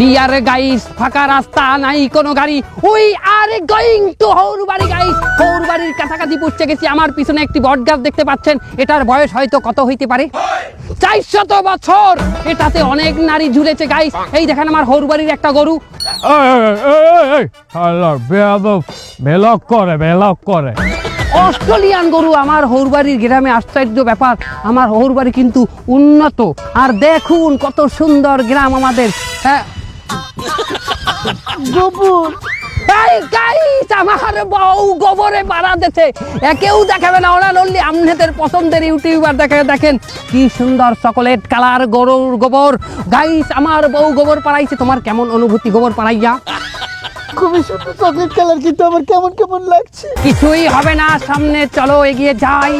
Deer guys ফাঁকা রাস্তা নাই কোনো গাড়ি। We are going to হৌরবাড়ি guys হৌরবাড়ির কাছাকাছি পৌঁছে গেছি। আমার পিছনে একটি বট গাছ দেখতে পাচ্ছেন। এটার বয়স হয়তো কত হইতে পারে? চারশত বছর! এটাতে অনেক নারী ঝুলেছে গাইস এই দেখেন আমার হৌরবাড়ির একটা গরু। বেলক করে বেলক করে। অস্ট্রেলিয়ান গরু আমার হৌরবাড়ির গ্রামে আশ্চর্য ব্যাপার। আমার হৌরবাড়ি কিন্তু উন্নত। আর দেখুন কত সুন্দর গ্রাম আমাদের। হ্যাঁ গোবর। এই গাইস আমার বউ গোবরে বাড়া দিছে একেও দেখাবে না ওরা নল্লি আমনেদের পছন্দের ইউটিউবার দেখে দেখেন কি সুন্দর চকলেট কালার গরুর গোবর। গাইস আমার বউ গোবর পাড়াইছে তোমার কেমন অনুভূতি গোবর পাড়াইয়া? খুবই সুন্দর চকলেট কালার কিন্তু আমার কেমন কেমন লাগছে। কিছুই হবে না সামনে চলো এগিয়ে যাই।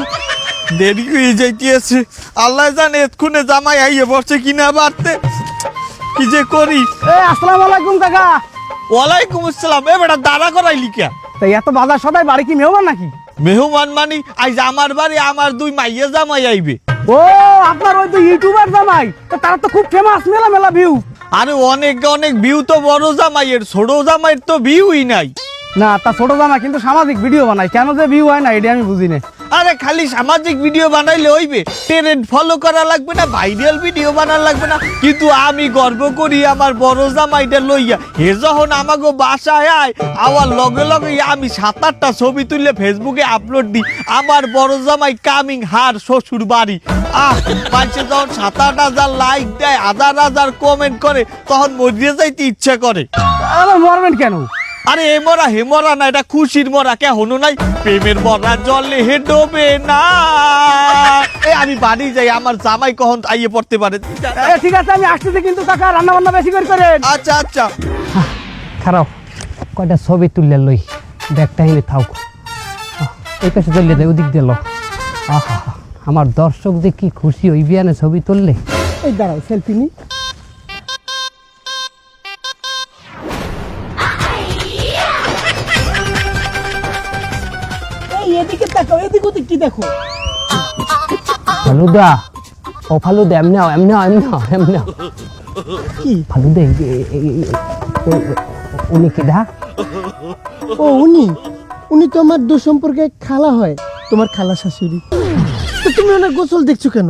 দেরি হয়ে যাইতেছে। আল্লাহ জানে এক্ষুনে জামাই আইয়ে বসে কিনা বাড়তে। কি যে করি এই আসসালামু আলাইকুম কাকা। ওয়ালাইকুম আসসালাম। এ বেটা দাঁড়া করাই লিখা? তাই এত বাজার সদাই বাড়ি কি মেহমান নাকি? মেহমান মানি আজ আমার বাড়ি আমার দুই মাইয়া জামাই আইবে। ও আপনার ওই তো ইউটিউবার জামাই। তো তারা তো খুব ফেমাস মেলা মেলা ভিউ আরে অনেক অনেক ভিউ তো বড় জামাইয়ের ছোট জামাইয়ের তো ভিউই নাই। না তা ছোট জামাই কিন্তু সামাজিক ভিডিও বানায়। কেন যে ভিউ হয় না এটা আমি বুঝি না। আরে খালি সামাজিক ভিডিও বানাইলে হইবে। ট্রেন্ড ফলো করা লাগবে না ভাইরাল ভিডিও বানার লাগবে না। কিন্তু আমি গর্ব করি আমার বড় জামাইটা লইয়া। হে যখন আমাকে বাসায় আয় আবার লগে লগে আমি সাত আটটা ছবি তুললে ফেসবুকে আপলোড দিই। আমার বড় জামাই কামিং হার শ্বশুর বাড়ি। আহ, মানুষে যখন সাত আট হাজার লাইক দেয়, হাজার হাজার কমেন্ট করে, তখন মরিয়ে যাইতে ইচ্ছা করে। আরে মরবেন কেন? আরে এ মরা হে মরা না এটা খুশির মরা কে হনু নাই? প্রেমের মরা জলে হে ডোবে না। এ আমি বাড়ি যাই আমার জামাই কখন আইয়ে পড়তে পারে? এ, ঠিক আছে আমি আসতেছি কিন্তু কাকা রান্না বান্না বেশি করে করেন আচ্ছা আচ্ছা। খারাপ। কয়টা ছবি তুললে লই? ব্যাগটা এনে থাক এই পাশে চললে দেয় ওদিক দিল আহা আমার দর্শক যে কি খুশি ওই বিয়ানে ছবি তুললে? এই দাঁড়াও সেলফি নি? দেখো। ফালুদা। ও ফালুদা এমনি এমনি এমনি এমনি। কি? ফালুদা উনি কি দা? ও উনি উনি তো আমার দু সম্পর্কে খালা হয় তোমার খালা শাশুড়ি। তো তুমি ওনার গোসল দেখছ কেন?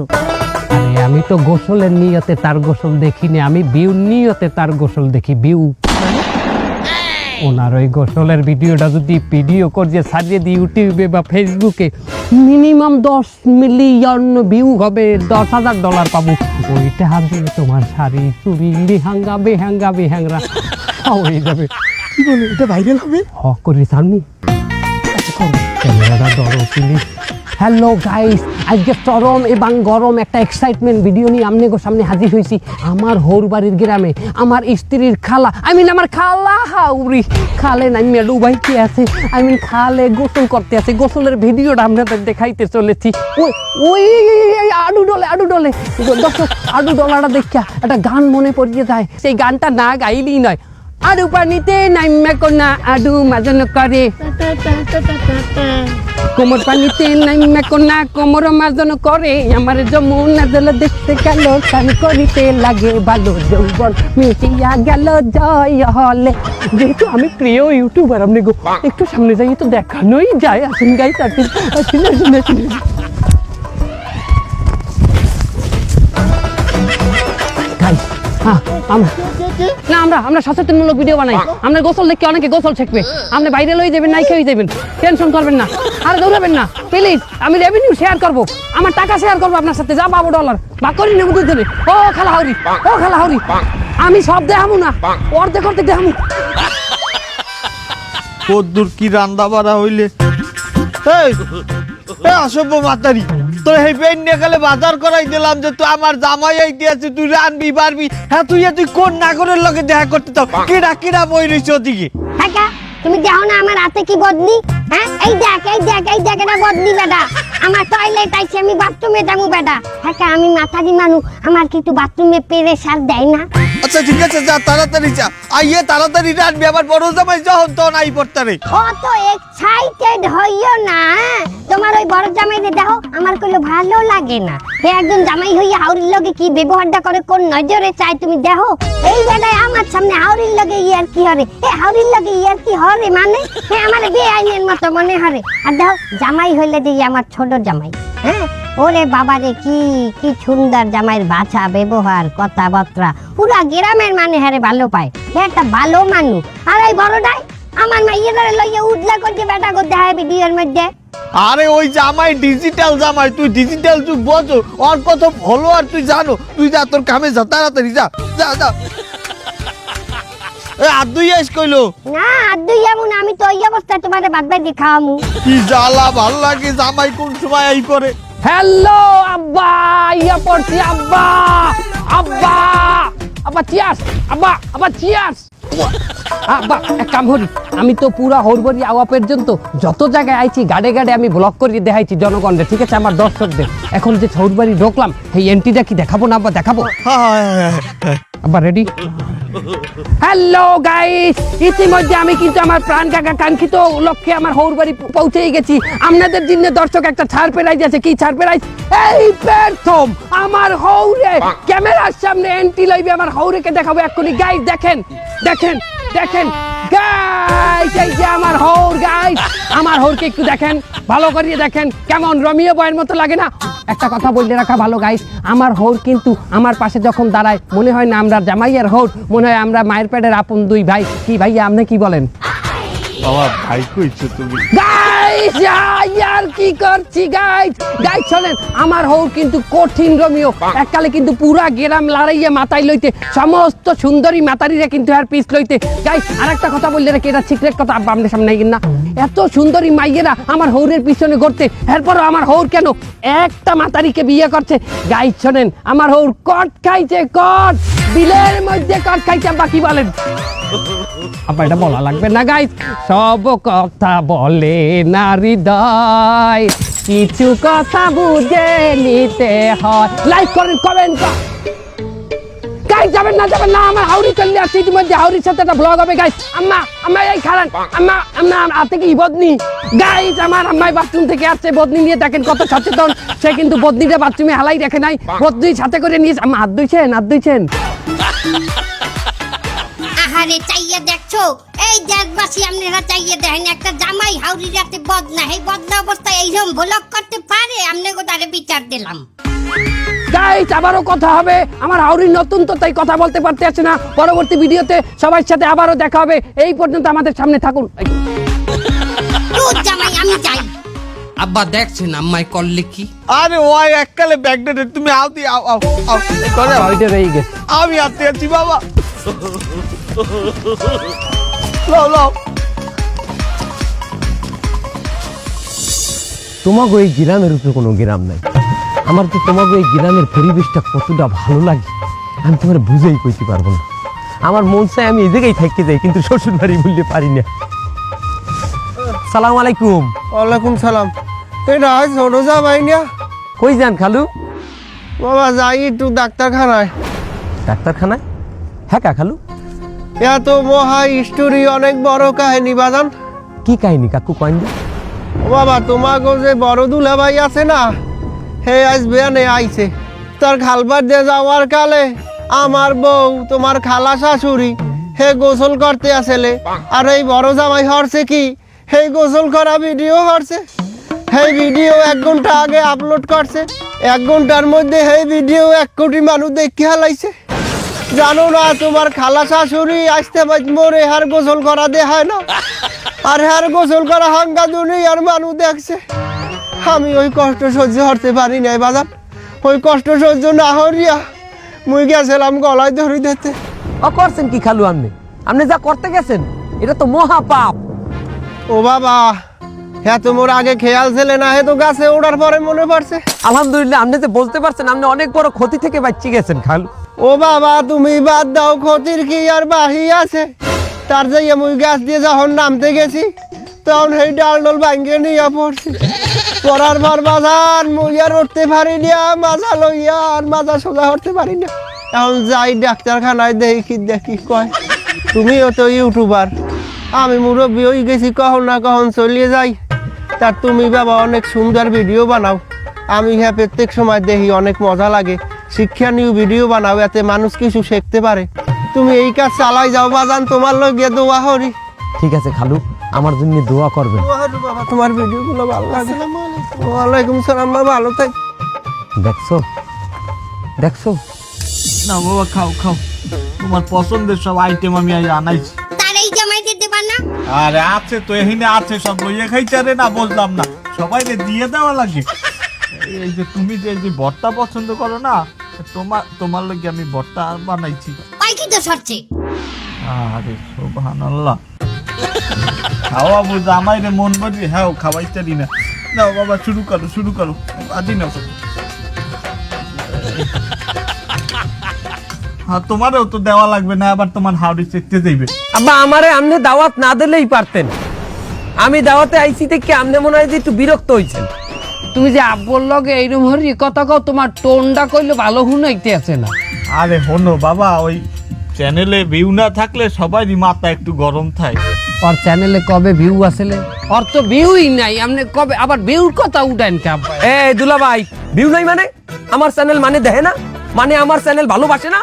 আমি তো গোসলের নিয়তে তার গোসল দেখিনি আমি বিউ নিয়তে তার গোসল দেখি বিউ। ওনার ওই গোসলের ভিডিওটা যদি ভিডিও করছে সারিয়ে দিই ইউটিউবে বা ফেসবুকে মিনিমাম দশ মিলিয়ন ভিউ হবে দশ হাজার ডলার পাবো। ওইটা দিয়ে তোমার শাড়ি চুড়ি বেহাঙ্গা বেহাঙ্গা বেহাঙ্গা হয়ে যাবে। কি বলো? এটা ভাইরাল হবে? হ করি। সামনি ক্যামেরাটা ধরো প্লিজ হ্যালো গাইস আজকে চরম এবং গরম একটা এক্সাইটমেন্ট ভিডিও নিয়ে আমনে গো সামনে হাজির হয়েছি। আমার হৌর বাড়ির গ্রামে, আমার স্ত্রীর খালা আই মিন আমার খালা হাউরি। খালে নাই মেডু ভাই কি আছে আই মিন খালে গোসল করতে আছে। গোসলের ভিডিওটা আপনাদের দেখাইতে চলেছি। ওই ওই আডু ডলে আডু ডলে। আডু ডলাটা দেখা একটা গান মনে পড়িয়ে যায়। সেই গানটা না গাইলেই নয়। আডু পানিতে নাইমে কোনা আডু মাজন করে। কোমর পানিতে নাইমে কোনা কোমর মাজন করে। আমার যমুনা জল দেখতে গেল কান করিতে লাগে ভালো যৌবন। মিটিয়া গেল জয় হলে। যেহেতু আমি প্রিয় ইউটিউবার, আপনি গো, একটু সামনে যাই তো দেখানোই যায়। আসেন গাই আসেন আসেন আসেন গাইস হ্যাঁ আমরা না আমরা আমরা সচেতনমূলক ভিডিও বানাই। আমরা গোসল দেখে অনেকে গোসল শিখবে আপনি বাইরে লই যাবেন নাই খেয়ে যাবেন। টেনশন করবেন না। আর দৌড়াবেন না। প্লিজ আমি রেভিনিউ শেয়ার করব। আমার টাকা শেয়ার করব আপনার সাথে। যা পাবো ডলার বা করি নেব দুজনে। ও খালা হাউরি ও খালা হাউরি আমি সব দেখামু না। অর্ধেক অর্ধেক দেখামু কদ্দুর কি রান্দা বাড়া হইলে? এই এই অসভ্য মাতারি। তোর এই পেন নিয়ে গেলে বাজার করাই দিলাম যে তুই আমার জামাই আইতে আছে তুই রানবি পারবি হ্যাঁ তুই তুই কোন নাগরের লগে দেখা করতে চাও কিরা কিরা বই রইছ ওদিকে? কাকা তুমি দেখো না আমার হাতে কি বদলি? হ্যাঁ এই দেখ এই দেখ এই দেখ এটা বদলি বেটা। আমার টয়লেট আইছে আমি বাথরুমে যাব বেটা। কাকা আমি মাথা দি মানু আমার কিন্তু বাথরুমে পেরে সার দেয় না। আচ্ছা ঠিক আছে যা তাড়াতাড়ি যা। আইয়ে তাড়াতাড়ি রাখবি আমার বড় জামাই যখন তখন আই পড়তে রে অত এক্সাইটেড হইও না হ্যাঁ? তোমার ওই বড় জামাইরে দেখো আমার কইলো ভালো লাগে না। হে একজন জামাই হইয়া হাউরির লগে কি ব্যবহারটা করে কোন নজরে চাই তুমি দেখো? এই বেলায় আমার সামনে হাউরির লগে ইয়ার কি হরে এ হাউরির লগে ইয়ার কি হরে মানে? হে আমার বেআইনের মতো মনে হরে আর দেখো জামাই হইলে যে আমার ছোট জামাই। হ্যাঁ ওরে বাবা রে কি কি সুন্দর জামাইয়ের বাছা ব্যবহার কথাবার্তা। পুরা গ্রামের মানে হারে ভালো পায়। একটা ভালো মানুষ। আর এই বড়টাই আমার মাইয়েরা লইয়া উঠলা করছে বেটা করতে হয় ভিডিওর মধ্যে। আরে ওই জামাই ডিজিটাল জামাই তুই ডিজিটাল যুগ বোঝো। ওর কত ফলোয়ার তুই জানো। তুই যা তোর কামে যা তাড়াতাড়ি যা যা যা। এ আর দুই আইস কইলো? না আর দুই এমন আমি তো ওই অবস্থায় তোমার বাদ বাদ খাওয়ামু। কি জ্বালা ভালো লাগে জামাই কোন সময় এই করে। হ্যালো আব্বা ইয়া পড়ছি আব্বা আব্বা আব্বা চিয়াস আব্বা আব্বা চিয়াস আব্বা এক কাম করি আমি তো পুরা হরবরি আওয়া পর্যন্ত যত জায়গায় আইছি গাড়ে গাড়ে আমি ব্লক করে দেখাইছি ঠিক আছে আমার দর্শকদের। এখন যে ঢোকলাম এই এন্ট্রিটা কি দেখাবো না আব্বা দেখাবো? আব্বা রেডি হ্যালো গাইস ইতিমধ্যে আমি কিন্তু আমার প্রাণ কাকা কাঙ্ক্ষিত লক্ষ্যে আমার হৌর বাড়ি পৌঁছেই গেছি। আপনাদের জন্য দর্শক একটা ছাড় পেরাইজ আছে কি ছাড় পেরাইজ এই প্রথম আমার হৌরে! ক্যামেরার সামনে এন্ট্রি লইবে আমার হৌরেকে দেখাবো এক্ষুনি। গাইস দেখেন দেখেন। দেখেন গাইস এই যে আমার হৌর গাইস আমার হৌরকে একটু দেখেন ভালো করিয়ে দেখেন। কেমন রমিও বয়ের মতো লাগে না? একটা কথা বলে রাখা ভালো গাইস আমার হৌর কিন্তু আমার পাশে যখন দাঁড়ায় মনে হয় না আমরা জামাইয়ের হৌর মনে হয় আমরা মায়ের পেটের আপন দুই ভাই। কি ভাইয়া আপনি কি বলেন? বাবা ভাই কইছো তুমি। আর কি করছি গাইস গাইস শোনেন আমার কিন্তু কঠিন রমিও। এককালে কিন্তু পুরা গেরাম লড়াইয়ে মাথায় লইতে সমস্ত সুন্দরী মাতারিরা কিন্তু আর পিস লইতে। আর একটা কথা বললে নাকি এটা সিক্রেট কথা? আব্বা আমাদের সামনে না। এত সুন্দরী মাইয়েরা আমার হৌরের পিছনে ঘুরতে এরপরও আমার হৌর কেন? একটা মাতারিকে বিয়ে করছে। গাইস শোনেন আমার হৌর কট খাইছে কট। বিলের মধ্যে কট খাইছে আব্বা কি বলেন? আব্বা বলা লাগবে না গাইস সব কথা বলে না হৃদয়। কিছু কথা বুঝে নিতে হয়। লাইক করেন কমেন্ট গাইস যাবেন না যাবেন না, আমার হাউরি চলে আসছে। ইতিমধ্যে হাউরির সাথে একটা ব্লগ হবে গাইস আম্মা আম্মা, এই আম্মা আম্মা হাতে কি বদনি? গাইস আমার আম্মাই বাথরুম থেকে আসছে, বদনি নিয়ে দেখেন কত সচেতন। সে কিন্তু বদনিটা বাথরুমে হালাই রেখে নাই। বদনি সাথে করে নিয়ে আম্মা, হাত ধুইছেন হাত ধুইছেন? আহারে চাইয়া দেখছ? এই দেশবাসী আপনারা চাইয়া দেখেন একটা জামাই হাউরি রাতে বদনা। এই বদনা অবস্থায় এইরকম ভ্লগ করতে পারে? আপনি গোটারে বিচার দিলাম। গাইস আবারও কথা হবে। আমার হাউরির নতুন তো তাই কথা বলতে পারতে আছে না। পরবর্তী ভিডিওতে সবার সাথে আবারও দেখা হবে। এই পর্যন্ত আমাদের সামনে থাকুন। জামাই আমি চাই আব্বা দেখছেন আম্মাই করলে কি আরে ওই এককালে ব্যাগডেটে তুমি আও দি আও আও আও। করে আমি আতে আছি বাবা। লও লও। তোমাকে এই গ্রামের উপরে কোনো গ্রাম নাই। আমার তো তোমাকে এই গ্রামের পরিবেশটা কতটা ভালো লাগে আমি তোমার বুঝেই কইতে পারব না। আমার মন চাই আমি এই জায়গায় থাকতে যাই কিন্তু শ্বশুর বাড়ি বলতে পারি না। সালাম আলাইকুম। ওয়ালাইকুম সালাম। এটা ছোট জামাই না কই যান খালু? বাবা যাই একটু ডাক্তারখানায়। ডাক্তারখানায়? হ্যাঁ কা খালু? এত মহা স্টোরি অনেক বড় কাহিনী বাজান। কি কাহিনী কাকু কয়েন ও বাবা তোমাকে যে বড় দুলাভাই আছে না হে আজ বেয়ানে আইছে। তার খালবার দিয়ে যাওয়ার কালে আমার বউ তোমার খালা শাশুড়ি হে গোসল করতে আসলে। আর এই বড় জামাই হরছে কি? হে গোসল করা ভিডিও হরছে। সেই ভিডিও এক ঘণ্টা আগে আপলোড করছে। এক ঘণ্টার মধ্যে সেই ভিডিও এক কোটি মানুষ দেখে হালাইছে। জানো না তোমার খালা শাশুড়ি আসতে মরে হার গোসল করা দেখায় না? আর হার গোসল করা হাঙ্গা দুনিয়ার মানুষ দেখছে। আমি ওই কষ্ট সহ্য করতে পারি নাই বাজার ওই কষ্ট সহ্য না হরিয়া মুই গেছিলাম গলায় ধরি দিতে। ও করছেন কি খালু আপনি আপনি যা করতে গেছেন এটা তো মহা পাপ ও বাবা হ্যাঁ তোমার আগে খেয়াল ছেলে না হে তো গাছে ওড়ার পরে মনে পড়ছে। আলহামদুলিল্লাহ আপনি যে বলতে পারছেন আপনি অনেক বড় ক্ষতি থেকে বাঁচিয়ে গেছেন খালু। ও বাবা, তুমি বাদ দাও, ক্ষতির কি আর বাহি আছে? তার যে মুই গাছ দিয়ে যখন নামতে গেছি, তখন সেই ডাল ডল ভাঙ্গে নিয়ে পড়ছি। পড়ার পর বাজার মুই আর উঠতে পারি না মাজা লইয়া আর মাজা সোজা করতে পারি না এখন যাই ডাক্তারখানায় দেখি দেখি কয়। তুমিও তো ইউটিউবার। আমি মুরব্বী হয়ে গেছি, কখন না কখন চলিয়ে যাই। তার তুমি বাবা, অনেক সুন্দর ভিডিও বানাও। আমি হ্যাঁ প্রত্যেক সময় দেখি, অনেক মজা লাগে। শিক্ষণীয় ভিডিও বানাও এতে মানুষ কিছু শিখতে পারে। তুমি এই কাজ চালাই যাও বাজান তোমার লোক গিয়ে দোয়া হরি ঠিক আছে খালু আমার জন্য দোয়া করবে। বাবা তোমার ভিডিওগুলো ভালো লাগে। ওয়ালাইকুম সালাম বাবা ভালো থাক। দেখছ? দেখছ? না বাবা খাও খাও। তোমার পছন্দের সব আইটেম আমি আজ আনাইছি। তার জামাই দিতে পার না? আরে আছে তো এখানে আছে সব লইয়ে খাইছে রে না বললাম না। সবাই দিয়ে দেওয়া লাগে। এই যে তুমি যে ভর্তা পছন্দ করো না তোমার তোমার লগে আমি ভর্তা বানাইছি। পাই কি তো সরছে আরে সুবহানাল্লাহ। খাওয়া বুঝ আমায় রে মন হ্যাঁ খাওয়াইতে দি না। নাও বাবা শুরু করো শুরু করো। আদি নাও। হ্যাঁ তোমারও তো দেওয়া লাগবে না আবার তোমার হাওড়ি চেকতে যাইবে। আব্বা আমারে আমনে দাওয়াত না দিলেই পারতেন। আমি দাওয়াতে আইসি থেকে আমনে মনে হয় যে একটু বিরক্ত হইছেন। তুমি যে আব্বর লগে এইরকম হরি কথা কও তোমার টোনটা কইলে ভালো হুনাইতে আছে না। আরে হনো বাবা ওই চ্যানেলে ভিউ না থাকলে সবারই মাথা একটু গরম থাকে। ওর চ্যানেলে কবে ভিউ আসলে? ওর তো ভিউই নাই আপনি কবে আবার ভিউর কথা উঠান কে আব্বা? এ দুলা ভাই ভিউ নাই মানে? আমার চ্যানেল মানে দেখে না? মানে আমার চ্যানেল ভালোবাসে না?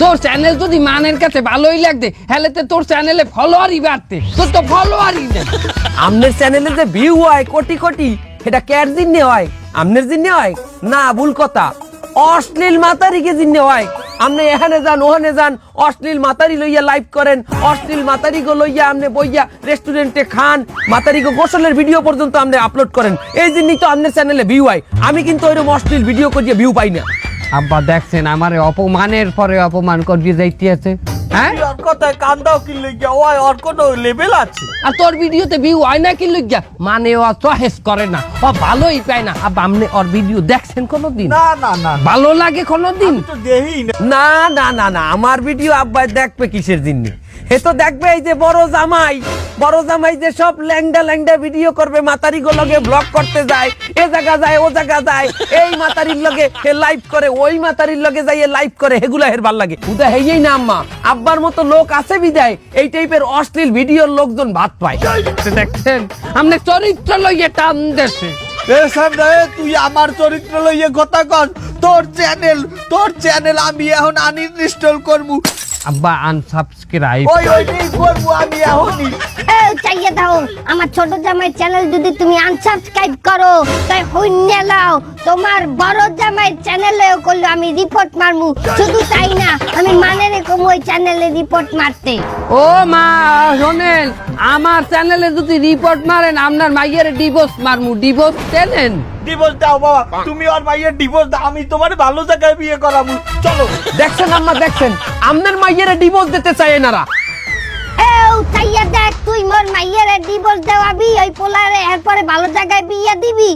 তোর চ্যানেল যদি মানের কাছে ভালোই লাগতে হেলে তো তোর চ্যানেলে ফলোয়ারই বাড়তে। তোর তো ফলোয়ারই নেই। আমনের চ্যানেলে যে ভিউ হয় কোটি কোটি এটা ক্যার জিন্নে হয়? আমনের জিন্নে হয়? না, ভুল কথা। অশ্লীল মাতারিকে জিন্নে হয়? আপনি এখানে যান, ওখানে যান, অশ্লীল মাতারি লইয়া লাইভ করেন। অশ্লীল মাতারি গো লইয়া আপনি বইয়া রেস্টুরেন্টে খান। মাতারি গো গোসলের ভিডিও পর্যন্ত আপনি আপলোড করেন। এই জন্যই তো আপনার চ্যানেলে ভিউ হয়। আমি কিন্তু ওইরকম অশ্লীল ভিডিও করিয়ে ভিউ পাই না। আব্বা, দেখছেন, আমারে অপমানের পরে অপমান করিয়ে যাইতে আছে। হ্যাঁ? ওর কথায় কান দাও কি লেগে ওই ওর কোনো লেভেল আছে? আর তোর ভিডিওতে ভিউ হয় না কি লইয়া মানে ও চহেস করে না। ও ভালোই পায় না। আর আপনি ওর ভিডিও দেখছেন কোনোদিন? না না না ভালো লাগে কোনোদিন? তো দেহি না। না না না না। আমার ভিডিও আব্বাই দেখবে কিসের জন্য? এ তো দেখবে এই যে বড় জামাই বড় জামাই যে সব ল্যাংডা ল্যাংডা ভিডিও করবে মাতারি লগে ব্লগ করতে যায় এ জায়গা যায় ও জায়গা যায় এই মাতারির লগে হে লাইভ করে ওই মাতারির লগে যাই লাইভ করে হেগুলা হের ভালো লাগে। উদা হেই না আম্মা আব্বার মতো লোক আছে বিদায় এই টাইপের অশ্লীল ভিডিওর লোকজন ভাত পায়। দেখছেন? আপনি চরিত্র লইয়ে টান দেশে এ সামনে এ, তুই আমার চরিত্র লইয়ে কথা কর তোর চ্যানেল তোর চ্যানেল আমি এখন আনইনস্টল করব। আব্বা আনসাবস্ক্রাইব ওই ওইটাই করব আমি এখনই। চাইয়ে দাও। আমার ছোট জামাই চ্যানেল যদি তুমি আনসাবস্ক্রাইব করো তাই হইন্য লাও তোমার বড় জামাই চ্যানেলেও করলে আমি রিপোর্ট মারমু। শুধু তাই না আমি মানে রেখো ওই চ্যানেলে রিপোর্ট মারতে। ও মা শোনেন আমার চ্যানেলে যদি রিপোর্ট মারেন আপনার মাইয়ের ডিভোর্স মারমু। ডিভোর্স দেন ডিভোর্স দাও বাবা। তুমি আর মাইয়ের ডিভোর্স দাও আমি তোমার ভালো জায়গায় বিয়ে করাবো চলো। দেখছেন আম্মা দেখছেন। আমনের মাইয়েরা ডিভোর্স দিতে চায় এনারা। এও চাইয়ে দেখ তুই মোর মাইয়ের ডিভোর্স দেওয়াবি ওই পোলারে এরপরে ভালো জায়গায় বিয়ে দিবি।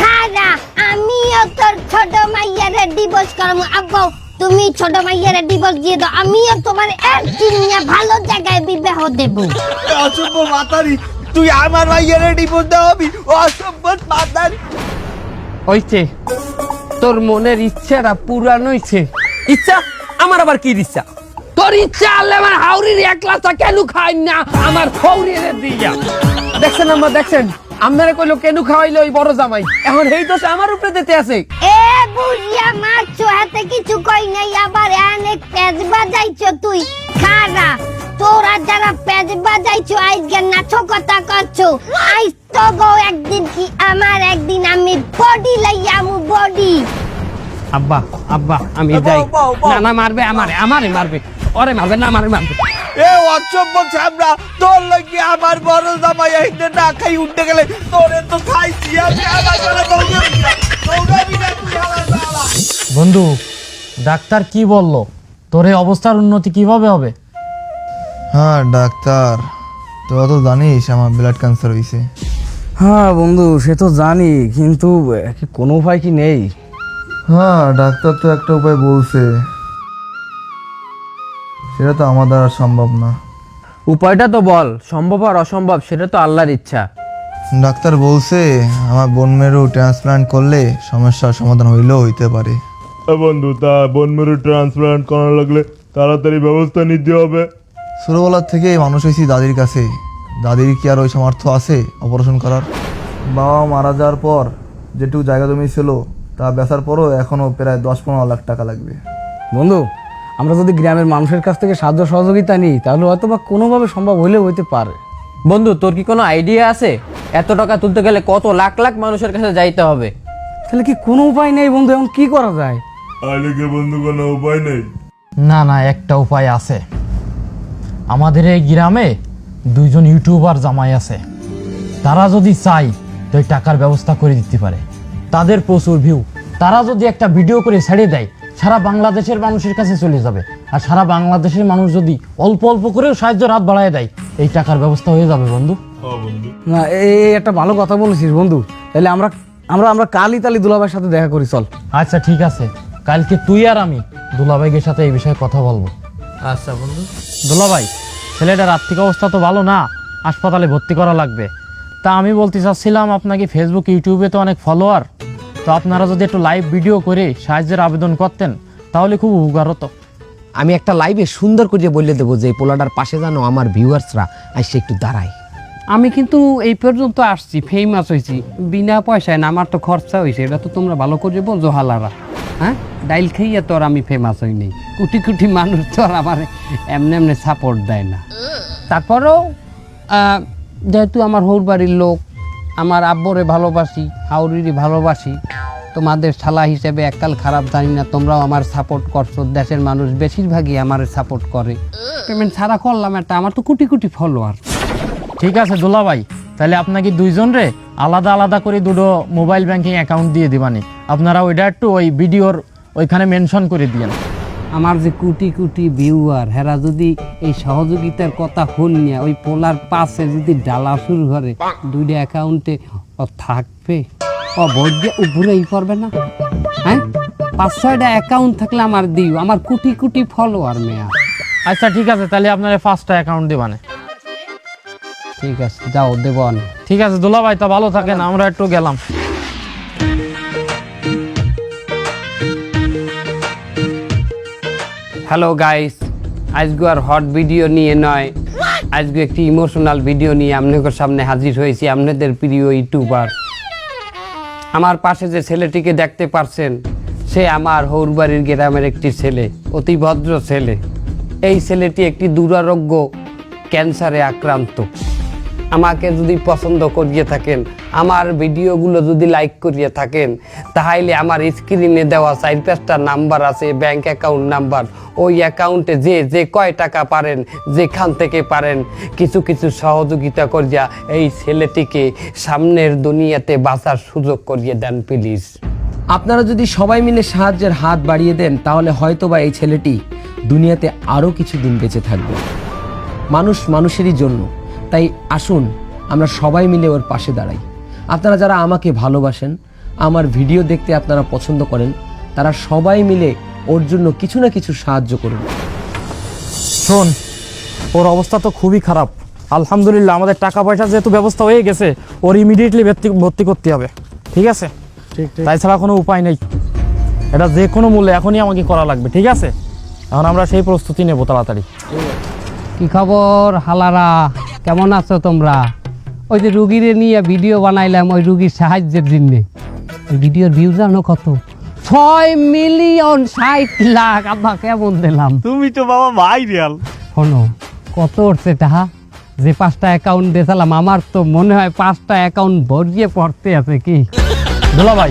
খারা আমিও তোর ছোট মাইয়ের ডিভোর্স করব। আব্বু তুমি ছোট মাইয়ের ডিভোর্স দিয়ে দাও আমিও তোমার একদিন ভালো জায়গায় বিবাহ দেবো। অসভ্য মাতারি তুই আমার মাইয়ের ডিভোর্স দেওয়াবি? অসভ্য মাতারি। হইছে। তোর মনের ইচ্ছাটা পূরণ হইছে ইচ্ছা আমার আবার কি ইচ্ছা তোর ইচ্ছা আনলে আমার হাউরির একলাটা কেন খাই না? আমার হৌরির দিয়া দেখছেন আম্মা দেখছেন? আপনারা কইলো কেন খাওয়াইলো ওই বড় জামাই? এখন এই দোষ আমার উপরে দিতে আছে। এ বুড়িয়া মাছ হাতে কিছু কই নাই আবার অনেক পেজ বাজাইছো তুই। খারা তোরা যারা পেজ বাজাইছো আজকে নাচো কথা করছ। আইস তো গো একদিন কি আমার একদিন আমি বডি লাইয়ামু বডি। আব্বা আব্বা আমি যাই। না না মারবে আমারে আমারে মারবে। ওরে মারবে না আমারে মারবে এ অসভ্য তোর লাগি আমার বড় জামাই আইতে না খাই উঠতে গেলে তোরে তো আমার বাবা। বন্ধু ডাক্তার কি বলল? তোর এই অবস্থার উন্নতি কীভাবে হবে? হ্যাঁ ডাক্তার। তোরা তো জানিস আমার ব্লাড ক্যান্সার হয়েছে হ্যাঁ বন্ধু সে তো জানি কিন্তু কোনো উপায় কি নেই? হ্যাঁ ডাক্তার তো একটা উপায় বলছে। সেটা তো আমার দ্বারা সম্ভব না। উপায়টা তো বল সম্ভব আর অসম্ভব সেটা তো আল্লাহর ইচ্ছা। ডাক্তার বলছে আমার বোন মেরু ট্রান্সপ্লান্ট করলে সমস্যার সমাধান হইলেও হইতে পারে। বন্ধু তা বোন মেরু ট্রান্সপ্লান্ট করানো লাগলে তাড়াতাড়ি ব্যবস্থা নিতে হবে। ছোটবেলার থেকেই মানুষ হয়েছি দাদির কাছে। দাদির কি আর ওই সামর্থ্য আছে অপারেশন করার? বাবা মারা যাওয়ার পর যেটুকু জায়গা জমি ছিল তা বেচার পরও এখনও প্রায় দশ পনেরো লাখ টাকা লাগবে। বন্ধু আমরা যদি গ্রামের মানুষের কাছ থেকে সাহায্য সহযোগিতা নিই তাহলে হয়তো বা কোনোভাবে সম্ভব হলেও হইতে পারে। বন্ধু তোর কি কোনো আইডিয়া আছে? এত টাকা তুলতে গেলে কত লাখ লাখ মানুষের কাছে যাইতে হবে? তাহলে কি কোনো উপায় নেই বন্ধু? এখন কি করা যায়? আলিকে বন্ধু কোনো উপায় নেই? না না একটা উপায় আছে। আমাদের এই গ্রামে দুইজন ইউটিউবার জামাই আছে। তারা যদি চাই তো টাকার ব্যবস্থা করে দিতে পারে। তাদের প্রচুর ভিউ তারা যদি একটা ভিডিও করে ছেড়ে দেয় সারা বাংলাদেশের মানুষের কাছে চলে যাবে। আর সারা বাংলাদেশের মানুষ যদি অল্প অল্প করেও সাহায্যের হাত বাড়ায় দেয় এই টাকার ব্যবস্থা হয়ে যাবে বন্ধু। না এই এই একটা ভালো কথা বলেছিস বন্ধু। তাহলে আমরা আমরা আমরা কালই তালি দুলাভাইয়ের সাথে দেখা করি চল। আচ্ছা ঠিক আছে। কালকে তুই আর আমি দুলাভাইয়ের সাথে এই বিষয়ে কথা বলব। আচ্ছা বন্ধু। দুলাভাই ছেলেটার আর্থিক অবস্থা তো ভালো না হাসপাতালে ভর্তি করা লাগবে। তা আমি বলতে চাচ্ছিলাম আপনাকে ফেসবুক ইউটিউবে তো অনেক ফলোয়ার তো আপনারা যদি একটু লাইভ ভিডিও করে সাহায্যের আবেদন করতেন তাহলে খুব উপকার হতো। আমি একটা লাইভে সুন্দর করে বলে দেবো যে এই পোলাটার পাশে জানো আমার ভিউয়ার্সরা আসছে একটু দাঁড়ায়। আমি কিন্তু এই পর্যন্ত আসছি ফেমাস হয়েছি। বিনা পয়সায় না আমার তো খরচা হয়েছে এটা তো তোমরা ভালো করে বোঝো হালারা। হ্যাঁ? ডাইল খাইয়া তো আর আমি ফেমাস হইনি কোটি কোটি মানুষ তো আর আমার এমনি এমনি সাপোর্ট দেয় না। তারপরেও যেহেতু আমার হৌর বাড়ির লোক আমার আব্বরে ভালোবাসি হাউরিরই ভালোবাসি। তোমাদের শালা হিসেবে এককাল খারাপ জানি না, তোমরাও আমার সাপোর্ট করছ। দেশের মানুষ বেশিরভাগই আমার সাপোর্ট করে। পেমেন্ট ছাড়া করলাম একটা, আমার তো কোটি কোটি ফলোয়ার ঠিক আছে দোলা ভাই, তাহলে আপনাকে দুইজন রে আলাদা আলাদা করে দুটো মোবাইল ব্যাংকিং অ্যাকাউন্ট দিয়ে দিবানি। আপনারা ওইটা একটু ওই ভিডিওর ওইখানে মেনশন করে দিয়েন। আমার যে কোটি কোটি ভিউয়ার হেরা যদি এই সহযোগিতার কথা হল নিয়ে ওই পোলার পাশে যদি ডালা শুরু করে দুইটা অ্যাকাউন্টে ও থাকবে? ও ভোট দিয়ে উপরেই করবে না? হ্যাঁ? পাঁচ ছয়টা অ্যাকাউন্ট থাকলে আমার দিও আমার কোটি কোটি ফলোয়ার মেয়া। আচ্ছা ঠিক আছে তাহলে আপনারা ফার্স্টটা অ্যাকাউন্ট দিবানে। ঠিক আছে যাও দেবন ঠিক আছে দুলাভাই তা ভালো থাকেন আমরা একটু গেলাম। হ্যালো গাইস আজকে আর হট ভিডিও নিয়ে নয়। আজকে একটি ইমোশনাল ভিডিও নিয়ে আপনাদের সামনে হাজির হয়েছি আপনাদের প্রিয় ইউটিউবার আমার পাশে যে ছেলেটিকে দেখতে পারছেন সে আমার হৌরবাড়ির গ্রামের একটি ছেলে অতি ভদ্র ছেলে। এই ছেলেটি একটি দুরারোগ্য ক্যান্সারে আক্রান্ত। আমাকে যদি পছন্দ করিয়ে থাকেন, আমার ভিডিওগুলো যদি লাইক করিয়ে থাকেন, তাহলে আমার স্ক্রিনে দেওয়া চার পাঁচটা নাম্বার আছে ব্যাংক অ্যাকাউন্ট নাম্বার ওই অ্যাকাউন্টে যে যে কয় টাকা পারেন, যেখান থেকে পারেন, কিছু কিছু সহযোগিতা করিয়া এই ছেলেটিকে সামনের দুনিয়াতে বাঁচার সুযোগ করিয়ে দেন প্লিজ আপনারা যদি সবাই মিলে সাহায্যের হাত বাড়িয়ে দেন, তাহলে হয়তোবা এই ছেলেটি দুনিয়াতে আরও কিছুদিন বেঁচে থাকবে। মানুষ মানুষেরই জন্য। তাই আসুন আমরা সবাই মিলে ওর পাশে দাঁড়াই। আপনারা যারা আমাকে ভালোবাসেন আমার ভিডিও দেখতে আপনারা পছন্দ করেন তারা সবাই মিলে ওর জন্য কিছু না কিছু সাহায্য করুন। শোন ওর অবস্থা তো খুবই খারাপ। আলহামদুলিল্লাহ আমাদের টাকা পয়সা যেহেতু ব্যবস্থা হয়ে গেছে ওর ইমিডিয়েটলি ভর্তি ভর্তি করতে হবে। ঠিক আছে? তাই ছাড়া কোনো উপায় নেই। এটা যে কোনো মূল্যে এখনই আমাকে করা লাগবে ঠিক আছে? এখন আমরা সেই প্রস্তুতি নেব তাড়াতাড়ি। কি খবর হালারা? কেমন আছো তোমরা? ওই যে রুগীরে নিয়ে ভিডিও বানাইলাম ওই রুগীর সাহায্যের জন্য। ওই ভিডিওর ভিউ জানো কত? ছয় মিলিয়ন ষাট লাখ। আব্বা কেমন দিলাম? তুমি তো বাবা ভাইরাল শোনো কত উঠছে টাহা যে পাঁচটা অ্যাকাউন্ট দিয়েছিলাম আমার তো মনে হয় পাঁচটা অ্যাকাউন্ট ভরিয়ে পড়তে আছে কি? দুলা ভাই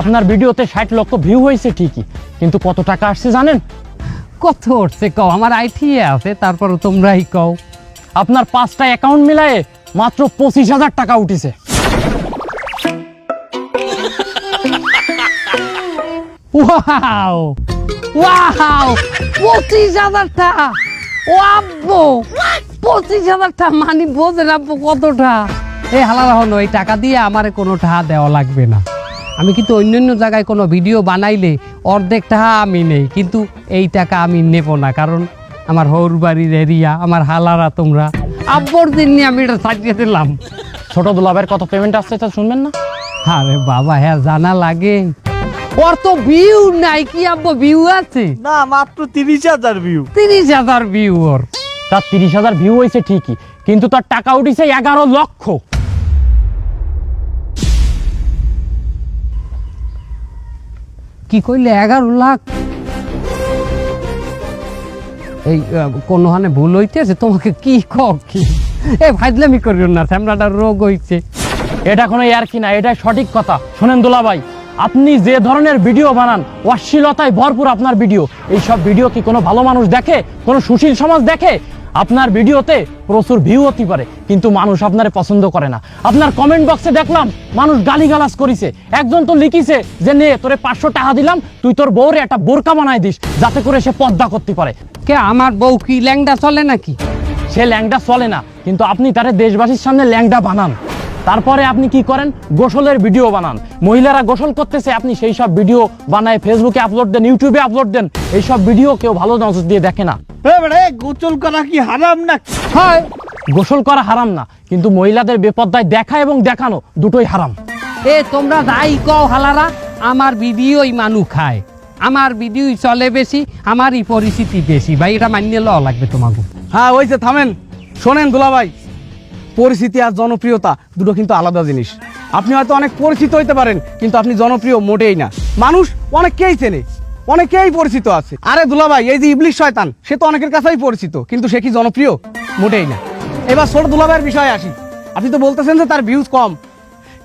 আপনার ভিডিওতে ষাট লক্ষ ভিউ হয়েছে ঠিকই কিন্তু কত টাকা আসছে জানেন? কত উঠছে কও? আমার আইটিএ আছে তারপর তোমরাই কও। আপনার পাঁচটা অ্যাকাউন্ট মিলায়ে মাত্র পঁচিশ হাজার টাকা উঠেছে। ওয়াও ওয়াও পঁচিশ হাজার টাকা ও আব্বু! পঁচিশ হাজার টাকা মানে বোঝেন আব্বু কতটা? এই হালারা হলো, এই টাকা দিয়ে আমার কোনো টাকা দেওয়া লাগবে না। আমি কিন্তু অন্যান্য জায়গায় কোনো ভিডিও বানাইলে অর্ধেক টাকা আমি নেই, কিন্তু এই টাকা আমি নেব না, কারণ আমার হৌর বাড়ির এরিয়া আমার হালারা তোমরা। আব্বর দিন নিয়ে আমি এটা সাজিয়ে দিলাম। ছোট দুলাভাইয়ের কত পেমেন্ট আসছে তা শুনবেন না? আরে বাবা হ্যাঁ জানা লাগে। ওর তো ভিউ নাই কি আব্বা ভিউ আছে? না মাত্র তিরিশ হাজার ভিউ তিরিশ হাজার ভিউ ওর। তার তিরিশ হাজার ভিউ হয়েছে ঠিকই কিন্তু তার টাকা উঠিছে এগারো লক্ষ। কি কইলে এগারো লাখ? এই আহ, কোনো হানে ভুল হইতেছে? তোমাকে কি কও কি? এ ফাইজলামি করিও না শ্যামলাটার রোগ হইছে। এটা কোনো ইয়ার কি না এটাই সঠিক কথা। শোনেন দুলাভাই আপনি যে ধরনের ভিডিও বানান অশ্লীলতায় ভরপুর আপনার ভিডিও। এই সব ভিডিও কি কোনো ভালো মানুষ দেখে? কোনো সুশীল সমাজ দেখে? আপনার ভিডিওতে প্রচুর ভিউ হতে পারে কিন্তু মানুষ আপনারে পছন্দ করে না। আপনার কমেন্ট বক্সে দেখলাম মানুষ গালিগালাজ করিছে। একজন তো লিখিছে যে নে তোরে পাঁচশো টাকা দিলাম তুই তোর বউরে একটা বোরকা বানাই দিস যাতে করে সে পদ্মা করতে পারে। কে আমার বউ কি ল্যাংডা চলে নাকি? সে ল্যাংডা চলে না কিন্তু আপনি তারে দেশবাসীর সামনে ল্যাংডা বানান। তারপরে আপনি কি করেন? গোসলের ভিডিও বানান। মহিলারা গোসল করতেছে আপনি সেই সব ভিডিও বানায় ফেসবুকে আপলোড দেন ইউটিউবে আপলোড দেন এই সব ভিডিও কেউ ভালো নজর দিয়ে দেখে না। গোচল করা কি হারাম না? হয়! গোসল করা হারাম না কিন্তু মহিলাদের বেপদ্দায় দেখা এবং দেখানো দুটোই হারাম। এ তোমরা যাই কও হালারা আমার ভিডিওই মানু খায় আমার ভিডিওই চলে বেশি, আমারই পরিস্থিতি বেশি। ভাই, এটা মানিয়ে লওয়া লাগবে তোমাকে। হ্যাঁ ওইছে থামেন। শোনেন দুলাভাই, পরিচিতি আর জনপ্রিয়তা দুটো কিন্তু আলাদা জিনিস। আপনি হয়তো অনেক পরিচিত হইতে পারেন, কিন্তু আপনি জনপ্রিয় মোটেই না। মানুষ অনেককেই চেনে, অনেকেই পরিচিত আছে। আরে দুলাভাই, এই যে ইবলিশ শয়তান, সে তো অনেকের কাছেই পরিচিত, কিন্তু সে কি জনপ্রিয়? মোটেই না। এবার ছোট দুলাভাইয়ের বিষয়ে আসি। আপনি তো বলতেছেন যে তার ভিউজ কম,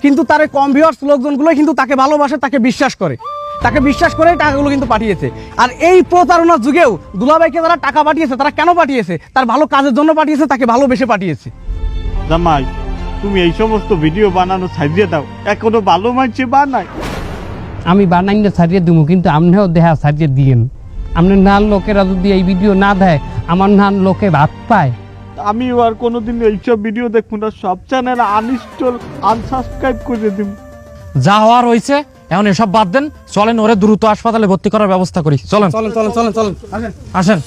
কিন্তু তার কম ভিউয়ার্স লোকজনগুলো কিন্তু তাকে ভালোবাসে, তাকে বিশ্বাস করে। তাকে বিশ্বাস করে টাকাগুলো কিন্তু পাঠিয়েছে। আর এই প্রতারণার যুগেও দুলাভাইকে যারা টাকা পাঠিয়েছে তারা কেন পাঠিয়েছে? তার ভালো কাজের জন্য পাঠিয়েছে তাকে ভালোবেসে পাঠিয়েছে। জামাই তুমি এই সমস্ত ভিডিও বানানো ছাড়িয়ে দাও। এখনও ভালো মানছে বানায় আমি বানাইলে ছাড়িয়ে দিব কিন্তু আপনিও দেহা ছাড়িয়ে দিয়েন। আপনার নান লোকেরা যদি এই ভিডিও না দেয় আমার নান লোকে ভাত পায়। আমি আর কোনোদিন এইসব ভিডিও দেখব না সব চ্যানেল আনইনস্টল আনসাবস্ক্রাইব করে দিব যা হওয়ার হয়েছে এখন এসব বাদ দেন চলেন ওরে দ্রুত হাসপাতালে ভর্তি করার ব্যবস্থা করি। চলেন। চলেন চলেন চলেন চলেন। আসেন। আসেন